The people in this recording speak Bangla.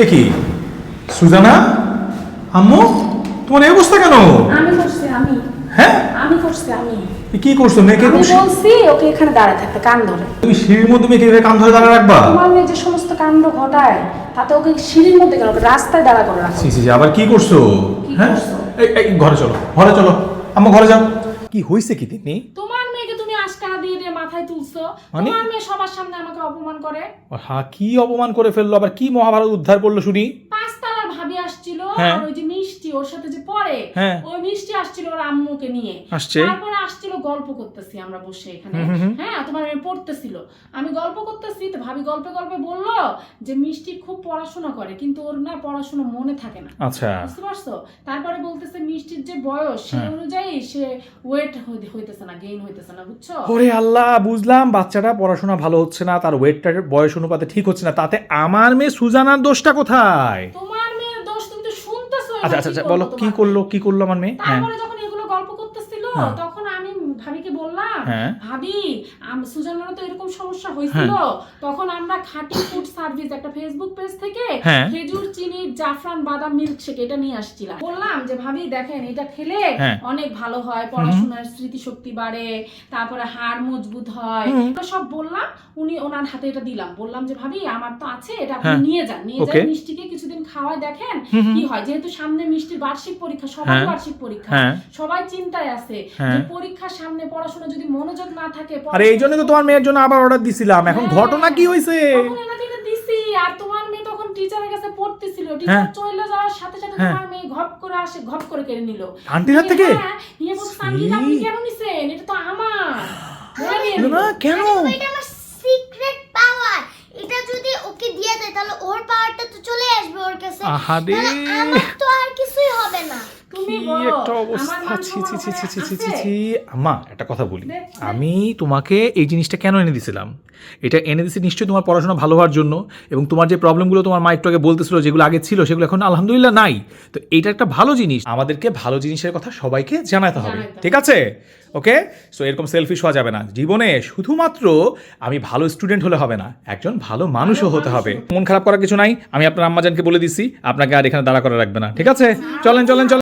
এ কি? সুজানা? আম্মু তোমার এই অবস্থা কেন? আমি করছি আমি। হ্যাঁ? আমি করছি আমি। কি করছ মেয়েকে আমি বলছি? ওকে এখানে দাঁড়ায় থাকতে কান ধরে। তুমি সিঁড়ির মধ্যে মেয়েকে এভাবে কান ধরে রাখবা? তোমার মেয়ে যে সমস্ত কাণ্ড ঘটায় তাতে ওকে সিঁড়ির মধ্যে কেন রাস্তায় দাঁড়া করে রাখো। সি আবার কি করছ? হ্যাঁ? এই এই, ঘরে চলো ঘরে চলো। আম্মু ঘরে যাও। কি হয়েছে কি তিনি তোমার মেয়েকে তুমি আশকারা দিয়ে দিয়ে মাথায় তুলছো মানে? তোমার মেয়ে সবার সামনে আমাকে অপমান করে হ্যাঁ কি অপমান করে ফেলল আবার কি মহাভারত উদ্ধার করল শুনি পাঁচতলার ভাবি আসছিল হ্যাঁ। আর ওই যে মিষ্টি ওর সাথে যে পড়ে হ্যাঁ। ওই মিষ্টি আসছিল ওর আম্মুকে নিয়ে আসছে? তারপরে আসছিল গল্প করতেছি আমরা বসে এখানে। হ্যাঁ তোমার মেয়ে পড়তেছিল। আমি গল্প করতেছি তো ভাবি গল্পে গল্পে বলল যে মিষ্টি খুব পড়াশোনা করে কিন্তু ওর না পড়াশোনা মনে থাকে না। আচ্ছা। বুঝতে পারছ? তারপরে বলতেছে মিষ্টির যে বয়স সেই হ্যাঁ। অনুযায়ী সে ওয়েট হইতেছে না গেইন হইতেছে না বুঝছ? ওরে আল্লাহ বুঝলাম বাচ্চাটা পড়াশোনা ভালো হচ্ছে না তার ওয়েটটার বয়স অনুপাতে ঠিক হচ্ছে না তাতে আমার মেয়ে সুজানার দোষটা কোথায়? তোমার মেয়ের দোষ তুমি তো শুনতেছো আচ্ছা আচ্ছা আচ্ছা বলো কি করল কি করল আমার মেয়ে? হ্যাঁ। তারপরে যখন এগুলো গল্প করতেছিল হ্যাঁ। তখন আমি ভাবিকে বললাম হ্যাঁ। ভাবি আম- সুজানারও তো এরকম সমস্যা হয়েছিল। তখন আমরা খাঁটি ফুড সার্ভিস একটা ফেসবুক পেজ থেকে হ্যাঁ। খেজুর চিনি জাফরান বাদাম মিল্ক শেক এটা নিয়ে আসছিলাম। বললাম যে ভাবি দেখেন এটা খেলে হ্যাঁ। অনেক ভালো হয় পড়াশোনার স্মৃতিশক্তি বাড়ে তারপরে হাড় মজবুত হয়। সব বললাম উনি ওনার হাতে এটা দিলাম। বললাম যে ভাবি আমার তো আছে এটা আপনি হ্যাঁ। নিয়ে যান। নিয়ে যান মিষ্টিকে কিছুদিন খাওয়ায় দেখেন কি হয়। যেহেতু সামনে মিষ্টির বার্ষিক পরীক্ষা সবার হ্যাঁ। বার্ষিক পরীক্ষা হ্যাঁ। সবাই চিন্তায় আছে হ্যাঁ। যে পরীক্ষার সামনে পড়াশোনা যদি মনোযোগ না থাকে আরে এই জন্য তো তোমার মেয়ের জন্য আবার অর্ডার দিছিলাম এখন হ্যাঁ। ঘটনা কি দিছি আর তোমার মেয়ে তখন টিচারের কাছে পড়তেছিল হ্যাঁ। টিচার চলে যাওয়ার সাথে সাথে হ্যাঁ। তোমার মেয়ে ঘপ করে আসে ঘপ করে কেড়ে নিল আন্টির হাত থেকে? হ্যাঁ নিয়ে বলছে আন্টি এটা আপনি কেন নিছেন এটা তো আমার। না কেন এটা আমার সিক্রেট পাওয়ার এটা যদি ওকে দিয়ে দেয় তাহলে ওর পাওয়ারটা তো চলে আসবে ওর কাছে আমার তো আর কিছুই হবে না তুমি কি বলো, একটা অবস্থা? ছি ছি ছি ছি ছি ছি ছি ছি। আম্মা একটা কথা বলি। আমি তোমাকে এই জিনিসটা কেন এনে দিছিলাম? এটা এনে দিছি নিশ্চয়ই তোমার পড়াশোনা ভালো হওয়ার জন্য এবং তোমার যে প্রবলেমগুলো তোমার মা একটু আগে বলতেছিল যেগুলো আগে ছিল সেগুলো এখন আলহামদুলিল্লাহ নাই। তো এটা একটা ভালো জিনিস। আমাদেরকে ভালো জিনিসের কথা সবাইকে জানাতে হবে। ঠিক আছে? ওকে সো এরকম সেলফিশ হওয়া যাবে না। জীবনে শুধুমাত্র আমি ভালো স্টুডেন্ট হলে হবে না একজন ভালো মানুষও হতে হবে। মন খারাপ করার কিছু নাই। আমি আপনার আম্মাজানকে বলে দিছি। আপনাকে আর এখানে দাঁড়া করে রাখবে না। ঠিক আছে? চলেন চলেন চলেন।